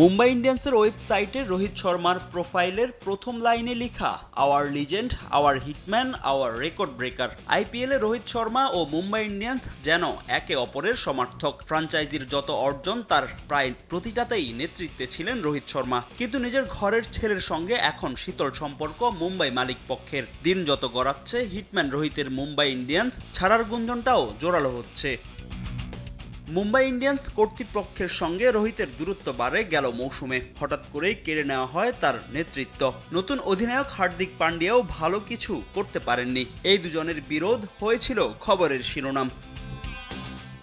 মুম্বাই ইন্ডিয়ান্সের ওয়েবসাইটে রোহিত শর্মার প্রোফাইলের প্রথম লাইনে লেখা our legend our hitman our record breaker আইপিএলে রোহিত শর্মা ও মুম্বাই ইন্ডিয়ান্স যেন একে অপরের সমর্থক। ফ্রাঞ্চাইজির যত অর্জন, তার প্রায় প্রতিটাতেই নেতৃত্বে ছিলেন রোহিত শর্মা। কিন্তু নিজের ঘরের ছেলের সঙ্গে এখন শীতল সম্পর্ক মুম্বাই মালিক পক্ষের। দিন যত গড়াচ্ছে, হিটম্যান রোহিতের মুম্বাই ইন্ডিয়ান্স ছাড়ার গুঞ্জনটাও জোরালো হচ্ছে। মুম্বাই ইন্ডিয়ান্স কর্তৃপক্ষের সঙ্গে রোহিতের দূরত্ব বাড়ে গেল মৌসুমে। হঠাৎ করেই কেড়ে নেওয়া হয় তার নেতৃত্ব। নতুন অধিনায়ক হার্দিক পান্ডিয়াও ভালো কিছু করতে পারেননি। এই দুজনের বিরোধ হয়েছিল খবরের শিরোনাম।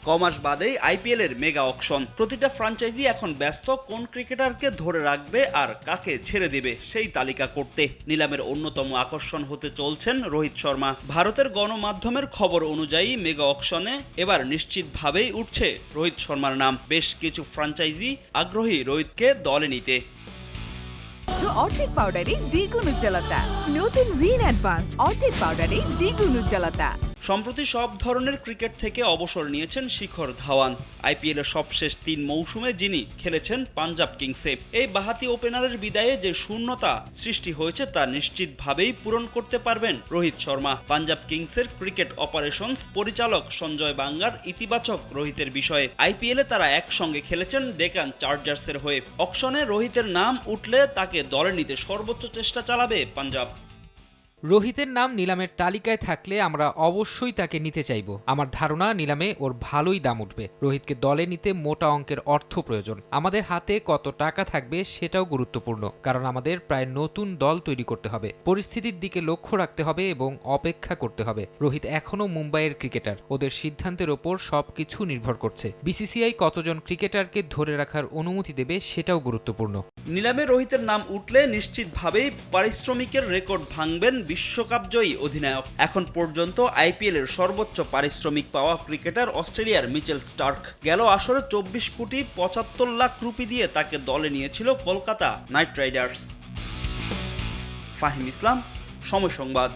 কমাস বাদেই আইপিএল এর মেগা অকশন। প্রতিটা ফ্রাঞ্চাইজি এখন ব্যস্ত, কোন ক্রিকেটারকে ধরে রাখবে আর কাকে ছেড়ে দেবে সেই তালিকা করতে। নিলামের অন্যতম আকর্ষণ হতে চলছেন রোহিত শর্মা। ভারতের গণমাধ্যমের খবর অনুযায়ী মেগা অকশনে এবার নিশ্চিতভাবেই উঠছে রোহিত শর্মার নাম। বেশ কিছু ফ্রাঞ্চাইজি আগ্রহী রোহিতকে দলে নিতে। অর্ধেক পাউডারে দ্বিগুণ উজ্জ্বলতা। নতুন রিন অ্যাডভান্সড অর্ধেক পাউডারে দ্বিগুণ উজ্জ্বলতা। সম্প্রতি সব ধরনের ক্রিকেট থেকে অবসর নিয়েছেন শিখর ধাওয়ান। আইপিএল এর সবশেষ তিন মৌসুমে যিনি খেলেছেন পাঞ্জাব কিংসে। এই বাহাতি ওপেনারের বিদায়ে যে শূন্যতা সৃষ্টি হয়েছে তা নিশ্চিতভাবেই পূরণ করতে পারবেন রোহিত শর্মা। পাঞ্জাব কিংসের ক্রিকেট অপারেশনস পরিচালক সঞ্জয় বাঙ্গার ইতিবাচক রোহিতের বিষয়ে। আইপিএলে তারা একসঙ্গে খেলেছেন ডেকান চার্জার্সের হয়ে। অকশনে রোহিতের নাম উঠলে তাকে দলে নিতে সর্বোচ্চ চেষ্টা চালাবে পাঞ্জাব। রোহিতের নাম নিলামের তালিকায় থাকলে আমরা অবশ্যই তাকে নিতে চাইব। আমার ধারণা, নিলামে ওর ভালোই দাম উঠবে। রোহিতকে দলে নিতে মোটা অঙ্কের অর্থ প্রয়োজন। আমাদের হাতে কত টাকা থাকবে সেটাও গুরুত্বপূর্ণ, কারণ আমাদের প্রায় নতুন দল তৈরি করতে হবে। পরিস্থিতির দিকে লক্ষ্য রাখতে হবে এবং অপেক্ষা করতে হবে। রোহিত এখনও মুম্বাইয়ের ক্রিকেটার। ওদের সিদ্ধান্তের ওপর সবকিছু নির্ভর করছে। বিসিসিআই কতজন ক্রিকেটারকে ধরে রাখার অনুমতি দেবে সেটাও গুরুত্বপূর্ণ। নিলামে রোহিতের নাম উঠলে নিশ্চিতভাবেই পারিশ্রমিকের রেকর্ড ভাঙবেন বিশ্বকাপ জয়ী অধিনায়ক। এখন পর্যন্ত আইপিএলের সর্বোচ্চ পারিশ্রমিক পাওয়া ক্রিকেটার অস্ট্রেলিয়ার মিচেল স্টার্ক। গেল আসরে চব্বিশ কোটি পঁচাত্তর লাখ রুপি দিয়ে তাকে দলে নিয়েছিল কলকাতা নাইট রাইডার্স। ফাহিম ইসলাম, সময় সংবাদ।